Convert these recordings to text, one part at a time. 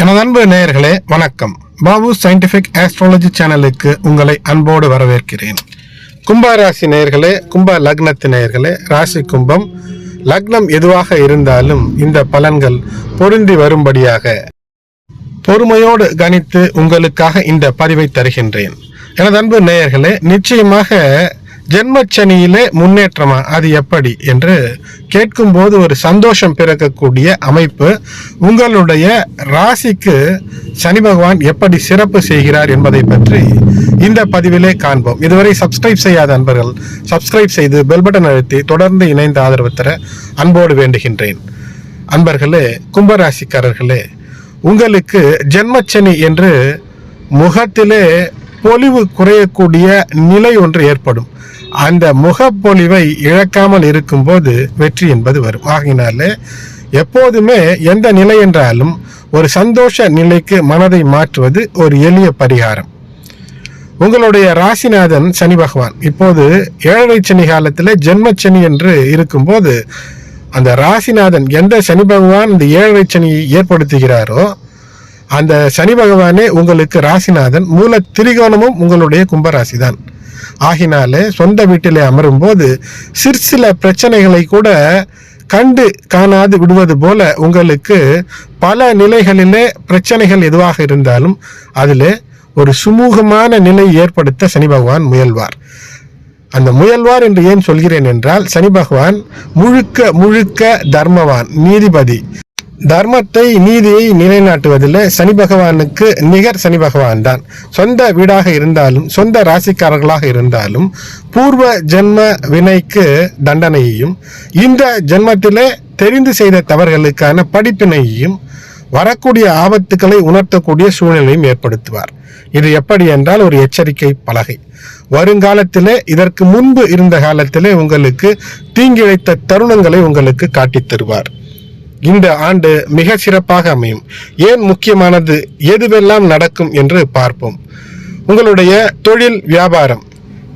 எனது அன்பு நேயர்களே வணக்கம். பாபு சயின்டிபிக் ஆஸ்ட்ராலஜி சேனலுக்கு உங்களை அன்போடு வரவேற்கிறேன். கும்ப ராசி நேயர்களே கும்ப லக்னத்து நேயர்களே ராசி கும்பம் லக்னம் எதுவாக இருந்தாலும் இந்த பலன்கள் பொருந்தி வரும்படியாக பொறுமையோடு கணித்து உங்களுக்காக இந்த பதிவை தருகின்றேன். எனது அன்பு நேயர்களே நிச்சயமாக ஜென்மச்சனியிலே முன்னேற்றமா? அது எப்படி? என்று கேட்கும்போது ஒரு சந்தோஷம் பிறக்கக்கூடிய அமைப்பு உங்களுடைய ராசிக்கு சனி பகவான் எப்படி சிறப்பு செய்கிறார் என்பதை பற்றி இந்த பதிவிலே காண்போம். இதுவரை சப்ஸ்கிரைப் செய்யாத அன்பர்கள் சப்ஸ்கிரைப் செய்து பெல் பட்டன் அழுத்தி தொடர்ந்து இணைந்து ஆதரவு தர அன்போடு வேண்டுகின்றேன். அன்பர்களே கும்பராசிக்காரர்களே உங்களுக்கு ஜென்மச்சனி என்று முகத்திலே பொலிவு குறையக்கூடிய நிலை ஒன்று ஏற்படும். அந்த முகப்பொலிவை இழக்காமல் இருக்கும்போது வெற்றி என்பது வரும். ஆகினால எப்போதுமே எந்த நிலை என்றாலும் ஒரு சந்தோஷ நிலைக்கு மனதை மாற்றுவது ஒரு எளிய பரிகாரம். உங்களுடைய ராசிநாதன் சனி பகவான் இப்போது ஏழரை சனி காலத்தில் ஜென்மச்சனி என்று இருக்கும்போது அந்த ராசிநாதன் எந்த சனி பகவான் இந்த ஏழரை சனியை ஏற்படுத்துகிறாரோ அந்த சனி பகவானே உங்களுக்கு ராசிநாதன் மூல திரிகோணமும் உங்களுடைய கும்பராசி தான் ஆகினாலே சொந்த வீட்டிலே அமரும் போது சிற்சில பிரச்சனைகளை கூட கண்டு காணாது விடுவது போல உங்களுக்கு பல நிலைகளிலே பிரச்சனைகள் எதுவாக இருந்தாலும் அதில் ஒரு சுமூகமான நிலை ஏற்படுத்த சனி பகவான் முயல்வார். அந்த முயல்வார் என்று ஏன் சொல்கிறேன் என்றால் சனி பகவான் முழுக்க முழுக்க தர்மவான் நீதிபதி. தர்மத்தை நீதியை நிலைநாட்டுவதில் சனி பகவானுக்கு நிகர் சனி பகவான் தான் சொந்த வீடாக இருந்தாலும் சொந்த ராசிக்காரர்களாக இருந்தாலும் பூர்வ ஜென்ம வினைக்கு தண்டனையையும் இந்த ஜென்மத்திலே தெரிந்து செய்த தவறுகளுக்கான படிப்பினையையும் வரக்கூடிய ஆபத்துக்களை உணர்த்தக்கூடிய சூழ்நிலையும் ஏற்படுத்துவார். இது எப்படி என்றால் ஒரு எச்சரிக்கை பலகை. வருங்காலத்திலே இதற்கு முன்பு இருந்த காலத்திலே உங்களுக்கு தீங்கிழைத்த தருணங்களை உங்களுக்கு காட்டித் தருவார். இந்த ஆண்டு மிக சிறப்பாக அமையும். ஏன் முக்கியமானது? எதுவெல்லாம் நடக்கும் என்று பார்ப்போம். உங்களுடைய தொழில் வியாபாரம்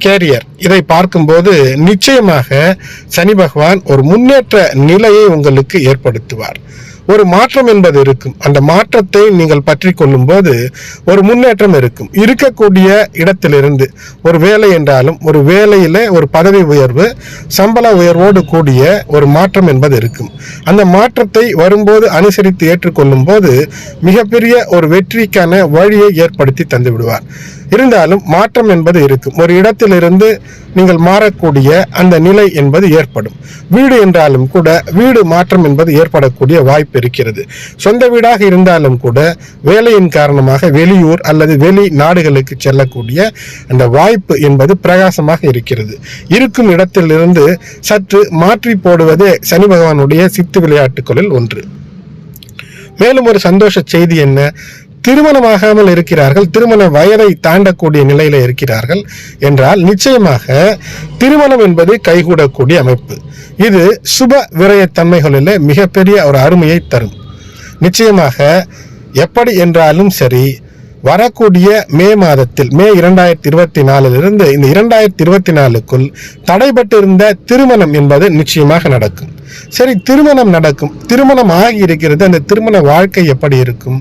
கேரியர் இதை பார்க்கும்போது நிச்சயமாக சனி பகவான் ஒரு முன்னேற்ற நிலையை உங்களுக்கு ஏற்படுத்துவார். ஒரு மாற்றம் என்பது இருக்கும். அந்த மாற்றத்தை நீங்கள் பற்றி கொள்ளும் போது ஒரு முன்னேற்றம் இருக்கும். இருக்கக்கூடிய இடத்திலிருந்து ஒரு வேலை என்றாலும் ஒரு வேலையில் ஒரு பதவி உயர்வு சம்பள உயர்வோடு கூடிய ஒரு மாற்றம் என்பது இருக்கும். அந்த மாற்றத்தை வரும்போது அனுசரித்து ஏற்றுக்கொள்ளும் போது மிகப்பெரிய ஒரு வெற்றிக்கான வழியை ஏற்படுத்தி தந்து விடுவார் இருந்தாலும் மாற்றம் என்பது இருக்கும். ஒரு இடத்திலிருந்து நீங்கள் மாறக்கூடிய அந்த நிலை என்பது ஏற்படும். வீடு என்றாலும் கூட வீடு மாற்றம் என்பது ஏற்படக்கூடிய வாய்ப்பு இருக்கிறது. சொந்த வீடாக இருந்தாலும் கூட வேலையின் காரணமாக வெளியூர் அல்லது வெளி நாடுகளுக்கு செல்லக்கூடிய அந்த வாய்ப்பு என்பது பிரகாசமாக இருக்கிறது. இருக்கும் இடத்திலிருந்து சற்று மாற்றி போடுவதே சனி பகவானுடைய சித்து விளையாட்டுகளில் ஒன்று. மேலும் ஒரு சந்தோஷ செய்தி என்ன? திருமணமாகாமல் இருக்கிறார்கள் திருமண வயதை தாண்டக்கூடிய நிலையில் இருக்கிறார்கள் என்றால் நிச்சயமாக திருமணம் என்பது கைகூடக்கூடிய அமைப்பு. இது சுப விரயத்தன்மைகளில் மிகப்பெரிய ஒரு அருமையை தரும். நிச்சயமாக எப்படி என்றாலும் சரி வரக்கூடிய மே மாதத்தில் மே இரண்டாயிரத்தி இருபத்தி நாலிலிருந்து இந்த இரண்டாயிரத்தி இருபத்தி நாலுக்குள் தடைபட்டிருந்த திருமணம் என்பது நிச்சயமாக நடக்கும். சரி திருமணம் நடக்கும். திருமணம் ஆகி இருக்கிறது அந்த திருமண வாழ்க்கை எப்படி இருக்கும்?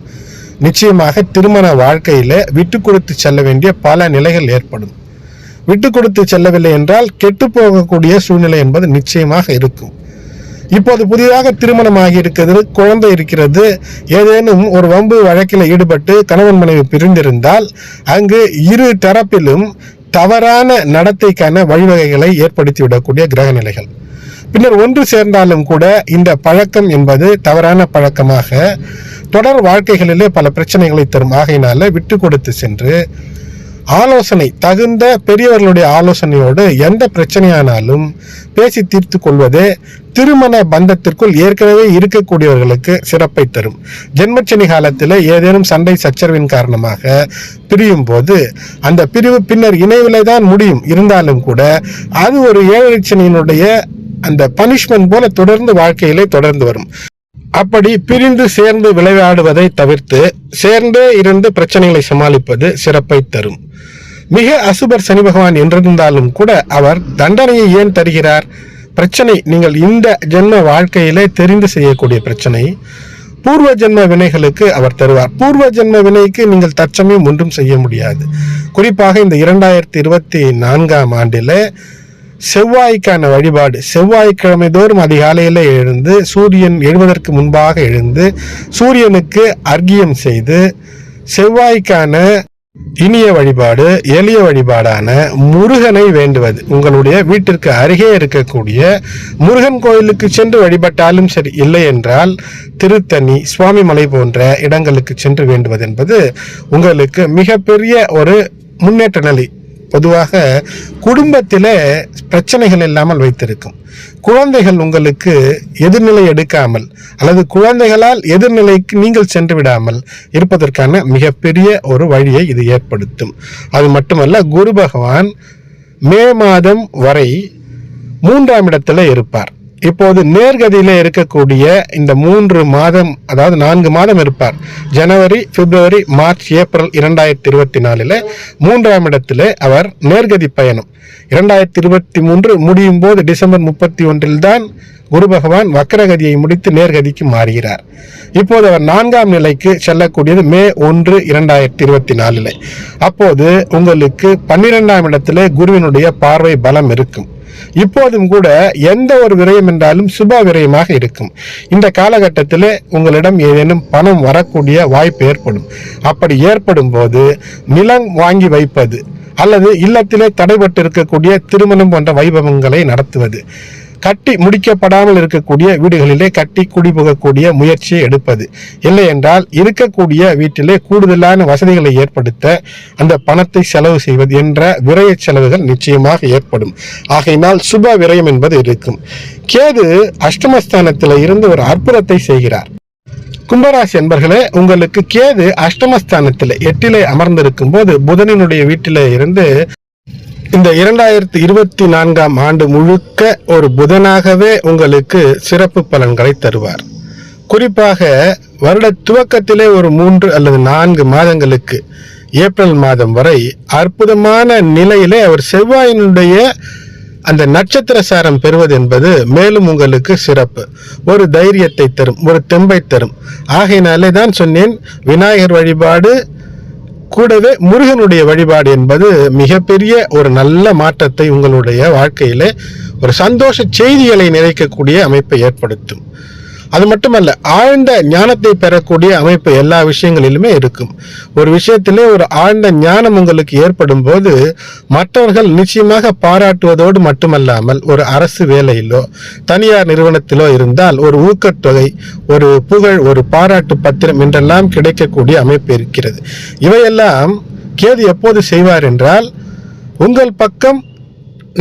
நிச்சயமாக திருமண வாழ்க்கையில விட்டு கொடுத்து செல்ல வேண்டிய பல நிலைகள் ஏற்படும். விட்டு கொடுத்து செல்லவில்லை என்றால் கெட்டு போகக்கூடிய சூழ்நிலை என்பது நிச்சயமாக இருக்கும். இப்போது புதிதாக திருமணமாகி இருக்கிறது குழந்தை இருக்கிறது ஏதேனும் ஒரு வம்பு வழக்கில் ஈடுபட்டு கணவன் மனைவி பிரிந்திருந்தால் அங்கு இரு தரப்பிலும் தவறான நடத்தைக்கான வழிவகைகளை ஏற்படுத்தி விடக்கூடிய கிரக நிலைகள் பின்னர் ஒன்று சேர்ந்தாலும் கூட இந்த பழக்கம் என்பது தவறான பழக்கமாக தொடர் வாழ்க்கைகளிலே பல பிரச்சனைகளை தரும் ஆகையினால விட்டு கொடுத்து சென்று ஆலோசனை தகுந்த பெரியவர்களுடைய ஆலோசனையோடு எந்த பிரச்சனையானாலும் பேசி தீர்த்து கொள்வதே திருமண பந்தத்திற்குள் ஏற்கனவே இருக்கக்கூடியவர்களுக்கு சிறப்பை தரும். ஜென்மச்சனி காலத்தில் ஏதேனும் சண்டை சச்சரவின் காரணமாக பிரியும் போது அந்த பிரிவு பின்னர் இணைவிலே தான் முடியும். இருந்தாலும் கூட அது ஒரு ஏழச்சனியினுடைய அந்த பனிஷ்மெண்ட் போல தொடர்ந்து வாழ்க்கையிலே தொடர்ந்து வரும். அப்படி பிரிந்து சேர்ந்து விளையாடுவதை தவிர்த்து சேர்ந்தே இருந்து பிரச்சனைகளை சமாளிப்பது சிறப்பை தரும். மிக அசுபர் சனி பகவான் என்றிருந்தாலும் கூட அவர் தண்டனையை ஏன் தருகிறார்? பிரச்சனை நீங்கள் இந்த ஜென்ம வாழ்க்கையிலே தெரிந்து செய்யக்கூடிய பிரச்சனை. பூர்வ ஜென்ம வினைகளுக்கு அவர் தருவார். பூர்வ ஜென்ம வினைக்கு நீங்கள் தற்சமயம் ஒன்றும் செய்ய முடியாது. குறிப்பாக இந்த இரண்டாயிரத்தி இருபத்தி நான்காம் ஆண்டில் செவ்வாய்க்கான வழிபாடு. செவ்வாய்க்கிழமை தோறும் அதிகாலையில் எழுந்து சூரியன் எழுவதற்கு முன்பாக எழுந்து சூரியனுக்கு அர்க்கியம் செய்து செவ்வாய்க்கான இனிய வழிபாடு எளிய வழிபாடான முருகனை வேண்டுவது. உங்களுடைய வீட்டிற்கு அருகே இருக்கக்கூடிய முருகன் கோயிலுக்கு சென்று வழிபட்டாலும் சரி இல்லை என்றால் திருத்தணி சுவாமிமலை போன்ற இடங்களுக்கு சென்று வேண்டுவது என்பது உங்களுக்கு மிகப்பெரிய ஒரு முன்னேற்ற நிலை. பொதுவாக குடும்பத்தில் பிரச்சனைகள் இல்லாமல் வைத்திருக்கும். குழந்தைகள் உங்களுக்கு எதிர்நிலை எடுக்காமல் அல்லது குழந்தைகளால் எதிர்நிலைக்கு நீங்கள் சென்று விடாமல் இருப்பதற்கான மிகப்பெரிய ஒரு வழியை இது ஏற்படுத்தும். அது மட்டுமல்ல குரு பகவான் மே மாதம் வரை மூன்றாம் இடத்துல இருப்பார். இப்போது நேர்கதியில் இருக்கக்கூடிய இந்த மூன்று மாதம் அதாவது நான்கு மாதம் இருப்பார். ஜனவரி பிப்ரவரி மார்ச் ஏப்ரல் இரண்டாயிரத்தி இருபத்தி நாலில் மூன்றாம் இடத்துல அவர் நேர்கதி பயணம். இரண்டாயிரத்தி இருபத்தி மூன்று முடியும் போது டிசம்பர் முப்பத்தி ஒன்றில் தான் குரு பகவான் வக்கரகதியை முடித்து நேர்கதிக்கு மாறுகிறார். இப்போது அவர் நான்காம் நிலைக்கு செல்லக்கூடியது மே ஒன்று இரண்டாயிரத்தி இருபத்தி நாலில் அப்போது உங்களுக்கு பன்னிரெண்டாம் இடத்துல குருவினுடைய பார்வை பலம் இருக்கும். இப்போதும் கூட எந்த ஒரு விரயம் என்றாலும் சுப விரயமாக இருக்கும். இந்த காலகட்டத்தில் உங்களிடம் ஏதேனும் பணம் வரக்கூடிய வாய்ப்பு ஏற்படும். அப்படி ஏற்படும் போது நிலம் வாங்கி வைப்பது அல்லது இல்லத்திலே தடைபட்டு இருக்கக்கூடிய திருமணம் போன்ற வைபவங்களை நடத்துவது. கட்டி முடிக்கப்படாமல் இருக்கக்கூடிய வீடுகளிலே கட்டி குடிபுகக்கூடிய முயற்சியை எடுப்பது. இல்லை என்றால் இருக்கக்கூடிய வீட்டிலே கூடுதலான வசதிகளை ஏற்படுத்த அந்த பணத்தை செலவு செய்வது என்ற விரய செலவுகள் நிச்சயமாக ஏற்படும். ஆகையினால் சுப விரயம் என்பது இருக்கும். கேது அஷ்டமஸ்தானத்தில் இருந்து ஒரு அற்புதத்தை செய்கிறார். கும்பராசி என்பர்களே உங்களுக்கு கேது அஷ்டமஸ்தானத்தில் எட்டிலே அமர்ந்திருக்கும் போது புதனினுடைய வீட்டிலே இருந்து இந்த இரண்டாயிரத்தி இருபத்தி நான்காம் ஆண்டு முழுக்க ஒரு புதனாகவே உங்களுக்கு சிறப்பு பலன்களை தருவார். குறிப்பாக வருட துவக்கத்திலே ஒரு மூன்று அல்லது நான்கு மாதங்களுக்கு ஏப்ரல் மாதம் வரை அற்புதமான நிலையிலே அவர் செவ்வாயினுடைய அந்த நட்சத்திர சாரம் பெறுவது என்பது மேலும் உங்களுக்கு சிறப்பு. ஒரு தைரியத்தை தரும் ஒரு தெம்பை தரும். ஆகையினாலே தான் சொன்னேன் விநாயகர் வழிபாடு கூடவே முருகனுடைய வழிபாடு என்பது மிகப்பெரிய ஒரு நல்ல மாற்றத்தை உங்களுடைய வாழ்க்கையிலே ஒரு சந்தோஷ செய்திகளை நிறைக்கக்கூடிய அமைப்பை ஏற்படுத்தும். அது மட்டுமல்ல ஆழ்ந்த ஞானத்தை பெறக்கூடிய அமைப்பு எல்லா விஷயங்களிலுமே இருக்கும். ஒரு விஷயத்திலே ஒரு ஆழ்ந்த ஞானம் உங்களுக்கு ஏற்படும் போது மற்றவர்கள் நிச்சயமாக பாராட்டுவதோடு மட்டுமல்லாமல் ஒரு அரசு வேலையிலோ தனியார் நிறுவனத்திலோ இருந்தால் ஒரு ஊக்கத்தொகை ஒரு புகழ் ஒரு பாராட்டு பத்திரம் என்றெல்லாம் கிடைக்கக்கூடிய அமைப்பு இருக்கிறது. இவையெல்லாம் கேது எப்போது செய்வார் என்றால் உங்கள் பக்கம்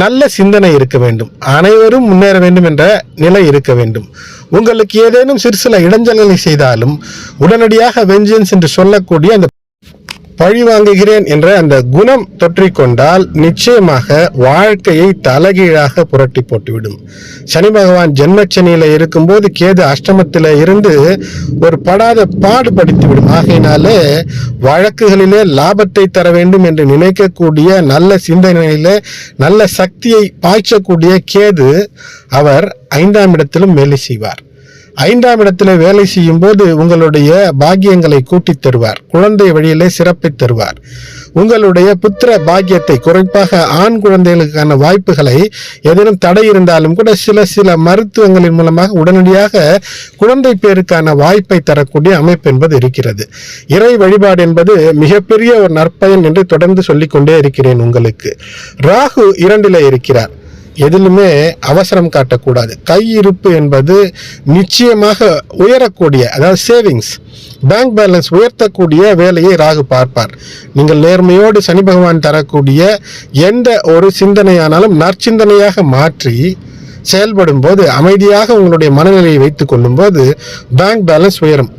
நல்ல சிந்தனை இருக்க வேண்டும். அனைவரும் முன்னேற வேண்டும் என்ற நிலை இருக்க வேண்டும். உங்களுக்கு ஏதேனும் சிறு சில இடைஞ்சல்களை செய்தாலும் உடனடியாக வெஞ்சன்ஸ் என்று சொல்லக்கூடிய அந்த பழி வாங்குகிறேன் என்ற அந்த குணம் தொற்றிக்கொண்டால் நிச்சயமாக வாழ்க்கையை தலைகீழாக புரட்டி போட்டுவிடும். சனி பகவான் ஜென்மச்சனியில இருக்கும்போது கேது அஷ்டமத்தில் இருந்து ஒரு படாத பாடு படித்துவிடும். ஆகையினாலே வழக்குகளிலே லாபத்தை தர வேண்டும் என்று நினைக்கக்கூடிய நல்ல சிந்தனையிலே நல்ல சக்தியை பாய்ச்சக்கூடிய கேது அவர் ஐந்தாம் இடத்திலும் வேலை செய்வார். ஐந்தாம் இடத்தில் வேலை செய்யும் போது உங்களுடைய பாக்கியங்களை கூட்டித் தருவார். குழந்தை வழியிலே சிறப்பை தருவார். உங்களுடைய புத்திர பாக்கியத்தை குறிப்பாக ஆண் குழந்தைகளுக்கான வாய்ப்புகளை ஏதேனும் தடை இருந்தாலும் கூட சில சில மருத்துவங்களின் மூலமாக உடனடியாக குழந்தை பேருக்கான வாய்ப்பை தரக்கூடிய அமைப்பு என்பது இருக்கிறது. இறை வழிபாடு என்பது மிகப்பெரிய ஒரு நற்பயன் என்று தொடர்ந்து சொல்லிக்கொண்டே இருக்கிறேன் உங்களுக்கு. ராகு இரண்டில இருக்கிறார். எதிலுமே அவசரம் காட்டக்கூடாது. கையிருப்பு என்பது நிச்சயமாக உயரக்கூடிய அதாவது சேவிங்ஸ் பேங்க் பேலன்ஸ் உயர்த்தக்கூடிய வேலையை ராகு பார்ப்பார். நீங்கள் நேர்மையோடு சனி பகவான் தரக்கூடிய எந்த ஒரு சிந்தனையானாலும் நற்சிந்தனையாக மாற்றி செயல்படும் போது அமைதியாக உங்களுடைய மனநிலையை வைத்துக் கொள்ளும்போது பேங்க் பேலன்ஸ் உயரும்.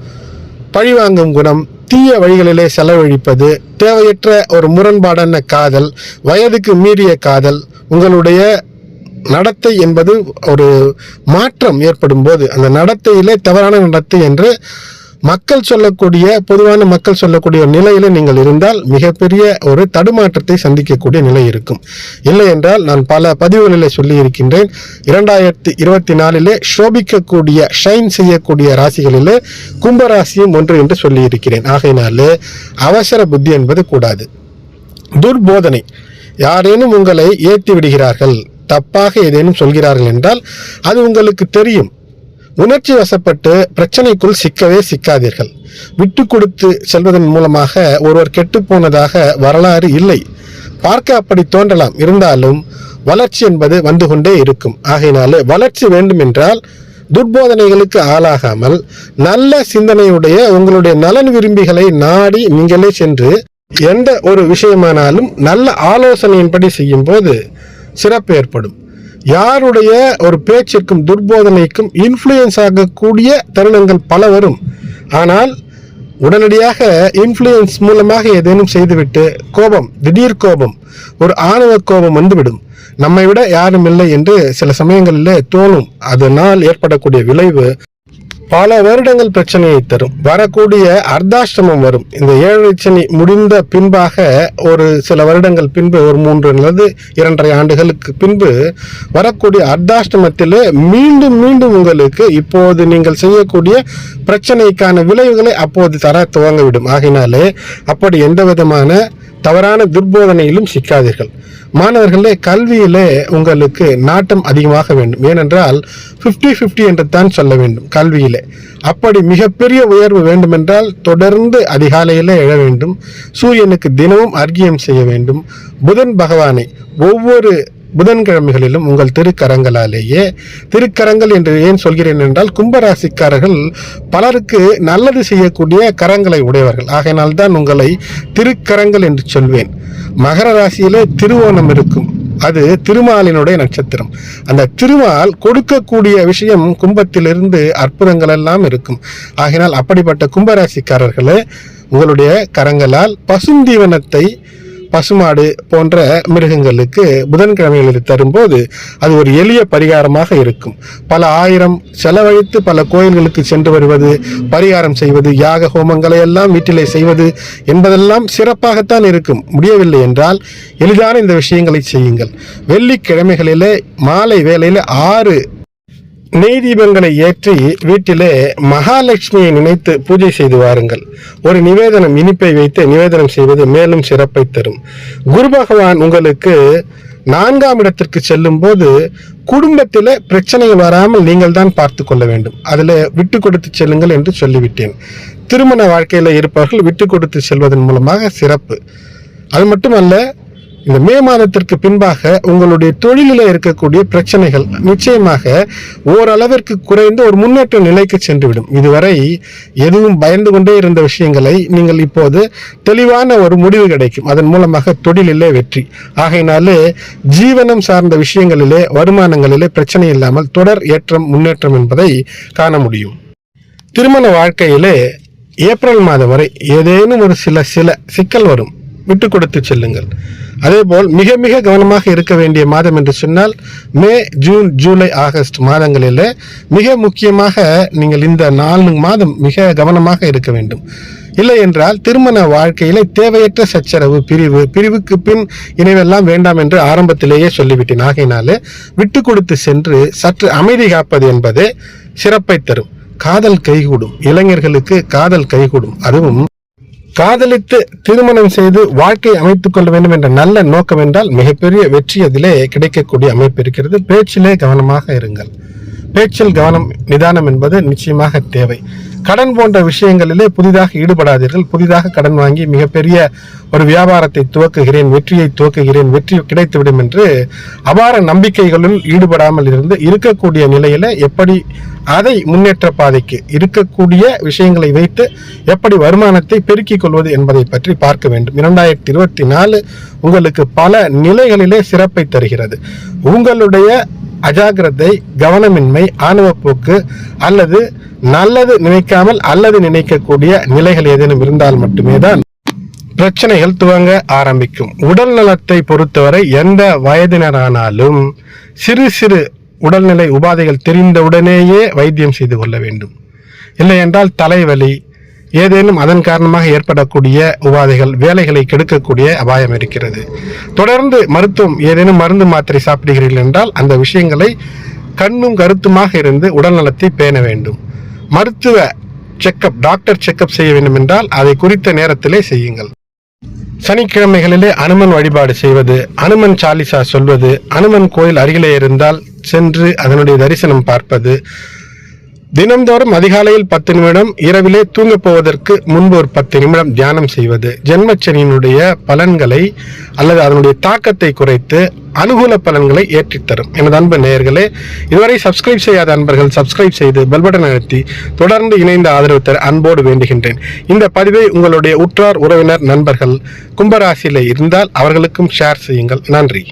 பழிவாங்கும் குணம் தீய வழிகளிலே செலவழிப்பது தேவையற்ற ஒரு முரண்பாடான காதல் வயதுக்கு மீறிய காதல் உங்களுடைய நடத்தை என்பது ஒரு மாற்றம் ஏற்படும் போது அந்த நடத்தையிலே தவறான நடத்தை என்று மக்கள் சொல்லக்கூடிய பொதுவான மக்கள் சொல்லக்கூடிய ஒரு நிலையில நீங்கள் இருந்தால் மிகப்பெரிய ஒரு தடுமாற்றத்தை சந்திக்கக்கூடிய நிலை இருக்கும். இல்லை என்றால் நான் பல பதிவுகளில் சொல்லி இருக்கின்றேன் இரண்டாயிரத்தி இருபத்தி நாலிலே சோபிக்கக்கூடிய ஷைன் செய்யக்கூடிய ராசிகளிலே கும்பராசியும் ஒன்று என்று சொல்லி இருக்கிறேன் ஆகையினாலே அவசர புத்தி என்பது கூடாது. துர்போதனை. யாரேனும் உங்களை ஏற்றி விடுகிறார்கள் தப்பாக ஏதேனும் சொல்கிறார்கள் என்றால் அது உங்களுக்கு தெரியும். உணர்ச்சி வசப்பட்டு பிரச்சனைக்குள் சிக்கவே சிக்காதீர்கள். விட்டு கொடுத்து செல்வதன் மூலமாக ஒருவர் கெட்டு போனதாக வரலாறு இல்லை. பார்க்க அப்படி தோன்றலாம். இருந்தாலும் வளர்ச்சி என்பது வந்து கொண்டே இருக்கும். ஆகையினாலே வளர்ச்சி வேண்டுமென்றால் துர்போதனைகளுக்கு ஆளாகாமல் நல்ல சிந்தனையுடைய உங்களுடைய நலன் விரும்பிகளை நாடி நீங்களே சென்று எந்த ஒரு விஷயமானாலும் நல்ல ஆலோசனையின்படி செய்யும் போது சிறப்பு ஏற்படும். யாருடைய ஒரு பேச்சிற்கும் துர்போதனைக்கும் இன்ஃப்ளூயன்ஸ் ஆகக்கூடிய தருணங்கள் பல வரும். ஆனால் உடனடியாக இன்ஃப்ளூயன்ஸ் மூலமாக ஏதேனும் செய்துவிட்டு கோபம் திடீர் கோபம் ஒரு ஆணவ கோபம் வந்துவிடும். நம்மை விட யாரும் இல்லை என்று சில சமயங்களிலே தோணும். அதனால் ஏற்படக்கூடிய விளைவு பல வருடங்கள் பிரச்சனையை தரும். வரக்கூடிய அர்த்தாஷ்டமம் வரும். இந்த ஏழரை சனி முடிந்த பின்பாக ஒரு சில வருடங்கள் பின்பு ஒரு மூன்று அல்லது இரண்டரை ஆண்டுகளுக்கு பின்பு வரக்கூடிய அர்த்தாஷ்டமத்தில் மீண்டும் மீண்டும் உங்களுக்கு இப்போது நீங்கள் செய்யக்கூடிய பிரச்சனைக்கான விளைவுகளை அப்போது தர துவங்கவிடும். ஆகினாலே அப்படி எந்த விதமான தவறான துர்போதனையிலும் சிக்காதீர்கள். மாணவர்களே கல்வியிலே உங்களுக்கு நாட்டம் அதிகமாக வேண்டும். ஏனென்றால் 50 50 என்று தான் சொல்ல வேண்டும். கல்வியிலே அப்படி மிகப்பெரிய உயர்வு வேண்டுமென்றால் தொடர்ந்து அதிகாலையில் எழ வேண்டும். சூரியனுக்கு தினமும் அர்க்கியம் செய்ய வேண்டும். புதன் பகவானை ஒவ்வொரு புதன்கிழமைகளிலும் உங்கள் திருக்கரங்களாலேயே திருக்கரங்கள் என்று ஏன் சொல்கிறேன் என்றால் கும்பராசிக்காரர்கள் பலருக்கு நல்லது செய்யக்கூடிய கரங்களை உடையவர்கள். ஆகையினால்தான் உங்களை திருக்கரங்கள் என்று சொல்வேன். மகர ராசியிலே திருவோணம் இருக்கும். அது திருமாலினுடைய நட்சத்திரம். அந்த திருமால் கொடுக்கக்கூடிய விஷயம் கும்பத்திலிருந்து அற்புதங்கள் எல்லாம் இருக்கும். ஆகையினால் அப்படிப்பட்ட கும்பராசிக்காரர்களே உங்களுடைய கரங்களால் பசுந்தீவனத்தை பசுமாடு போன்ற மிருகங்களுக்கு புதன்கிழமைகளில் தரும்போது அது ஒரு எளிய பரிகாரமாக இருக்கும். பல ஆயிரம் செலவழித்து பல கோயில்களுக்கு சென்று வருவது பரிகாரம் செய்வது யாக ஹோமங்களை எல்லாம் வீட்டிலே செய்வது என்பதெல்லாம் சிறப்பாகத்தான் இருக்கும். முடியவில்லை என்றால் எளிதான இந்த விஷயங்களை செய்யுங்கள். வெள்ளிக்கிழமைகளிலே மாலை வேளையில் ஆறு நெய் தீபங்களை ஏற்றி வீட்டிலே மகாலட்சுமியை நினைத்து பூஜை செய்து வாருங்கள். ஒரு நிவேதனம் இனிப்பை வைத்து நிவேதனம் செய்வது மேலும் சிறப்பை தரும். குரு பகவான் உங்களுக்கு நான்காம் இடத்திற்கு செல்லும் போது குடும்பத்தில் பிரச்சனை வராமல் நீங்கள் தான் பார்த்து கொள்ள வேண்டும். அதில் விட்டு கொடுத்து செல்லுங்கள் என்று சொல்லிவிட்டேன். திருமண வாழ்க்கையில் இருப்பவர்கள் விட்டு கொடுத்து செல்வதன் மூலமாக சிறப்பு. அது மட்டுமல்ல இந்த மே மாதத்திற்கு பின்பாக உங்களுடைய தொழிலில் இருக்கக்கூடிய பிரச்சனைகள் நிச்சயமாக ஓரளவிற்கு குறைந்து ஒரு முன்னேற்ற நிலைக்கு சென்றுவிடும். இதுவரை எதுவும் பயந்து கொண்டே இருந்த விஷயங்களை நீங்கள் இப்போது தெளிவான ஒரு முடிவு கிடைக்கும். அதன் மூலமாக தொழிலிலே வெற்றி. ஆகையினாலே ஜீவனம் சார்ந்த விஷயங்களிலே வருமானங்களிலே பிரச்சனை இல்லாமல் தொடர் ஏற்றம் முன்னேற்றம் என்பதை காண முடியும். திருமண வாழ்க்கையிலே ஏப்ரல் மாதம் வரை ஏதேனும் ஒரு சில சில சிக்கல் வரும். விட்டு கொடுத்து செல்லுங்கள். அதேபோல் மிக மிக கவனமாக இருக்க வேண்டிய மாதம் என்று சொன்னால் மே ஜூன் ஜூலை ஆகஸ்ட் மாதங்களில் மிக முக்கியமாக நீங்கள் இந்த நான்கு மாதம் மிக கவனமாக இருக்க வேண்டும். இல்லை என்றால் திருமண வாழ்க்கையில தேவையற்ற சச்சரவு பிரிவு பிரிவுக்கு பின் இணைவெல்லாம் வேண்டாம் என்று ஆரம்பத்திலேயே சொல்லிவிட்டேன். ஆகையினாலே விட்டு கொடுத்து சென்று சற்று அமைதி காப்பது என்பது சிறப்பை தரும். காதல் கைகூடும். இளைஞர்களுக்கு காதல் கைகூடும். அதுவும் காதலித்து திருமணம் செய்து வாழ்க்கை அமைத்துக் கொள்ள வேண்டும் என்ற நல்ல நோக்கம் என்றால் மிகப்பெரிய வெற்றி அதிலே கிடைக்கக்கூடிய அமைப்பு இருக்கிறது. பேச்சிலே கவனமாக இருங்கள். பேச்சில் கவனம் நிதானம் என்பது நிச்சயமாக தேவை. கடன் போன்ற விஷயங்களிலே புதிதாக ஈடுபடாதீர்கள். புதிதாக கடன் வாங்கி மிகப்பெரிய ஒரு வியாபாரத்தை துவக்குகிறேன் வெற்றியை துவக்குகிறேன் வெற்றி கிடைத்துவிடும் என்று அபார நம்பிக்கைகளுள் ஈடுபடாமல் இருந்து இருக்கக்கூடிய நிலையில எப்படி அதை முன்னேற்ற பாதைக்கு இருக்கக்கூடிய விஷயங்களை வைத்து எப்படி வருமானத்தை பெருக்கிக் கொள்வது என்பதை பற்றி பார்க்க வேண்டும். இரண்டாயிரத்தி இருபத்தி நாலு உங்களுக்கு பல நிலைகளிலே சிறப்பை தருகிறது. உங்களுடைய அஜாக்கிரதை கவனமின்மை ஆணவப்போக்கு அல்லது நல்லது நினைக்காமல் அல்லது நினைக்கக்கூடிய நிலைகள் ஏதேனும் இருந்தால் மட்டுமே தான் பிரச்சனைகள் துவங்க ஆரம்பிக்கும். உடல் நலத்தை பொறுத்தவரை எந்த வயதினரானாலும் சிறு சிறு உடல்நிலை உபாதைகள் தெரிந்தவுடனேயே வைத்தியம் செய்து கொள்ள வேண்டும். இல்லை என்றால் தலைவலி ஏதேனும் அதன் காரணமாக ஏற்படக்கூடிய உபாதைகள் வேலைகளை கெடுக்கக்கூடிய அபாயம் இருக்கிறது. தொடர்ந்து மருத்துவம் ஏதேனும் மருந்து மாத்திரை சாப்பிடுகிறீர்கள் என்றால் அந்த விஷயங்களை கண்ணும் கருத்துமாக இருந்து உடல் நலத்தை பேண வேண்டும். மருத்துவ செக்கப் டாக்டர் செக்கப் செய்ய வேண்டும் என்றால் அதை குறித்த நேரத்திலே செய்யுங்கள். சனிக்கிழமைகளிலே அனுமன் வழிபாடு செய்வது அனுமன் சாலிசா சொல்வது அனுமன் கோயில் அருகிலே இருந்தால் சென்று அதனுடைய தரிசனம் பார்ப்பது. தினந்தோறும் அதிகாலையில் பத்து நிமிடம் இரவிலே தூங்க போவதற்கு முன்பு ஒரு பத்து நிமிடம் தியானம் செய்வது. ஜென்மச்சனியினுடைய பலன்களை அல்லது அதனுடைய தாக்கத்தை குறைத்து அனுகூல பலன்களை ஏற்றித்தரும். எனது அன்பு நேயர்களே இதுவரை சப்ஸ்கிரைப் செய்யாத அன்பர்கள் சப்ஸ்கிரைப் செய்து பெல் பட்டன் அழுத்தி தொடர்ந்து இணைந்த ஆதரவு தர அன்போடு வேண்டுகின்றேன். இந்த பதிவை உங்களுடைய உற்றார் உறவினர் நண்பர்கள் கும்பராசியில் இருந்தால் அவர்களுக்கும் ஷேர் செய்யுங்கள். நன்றி.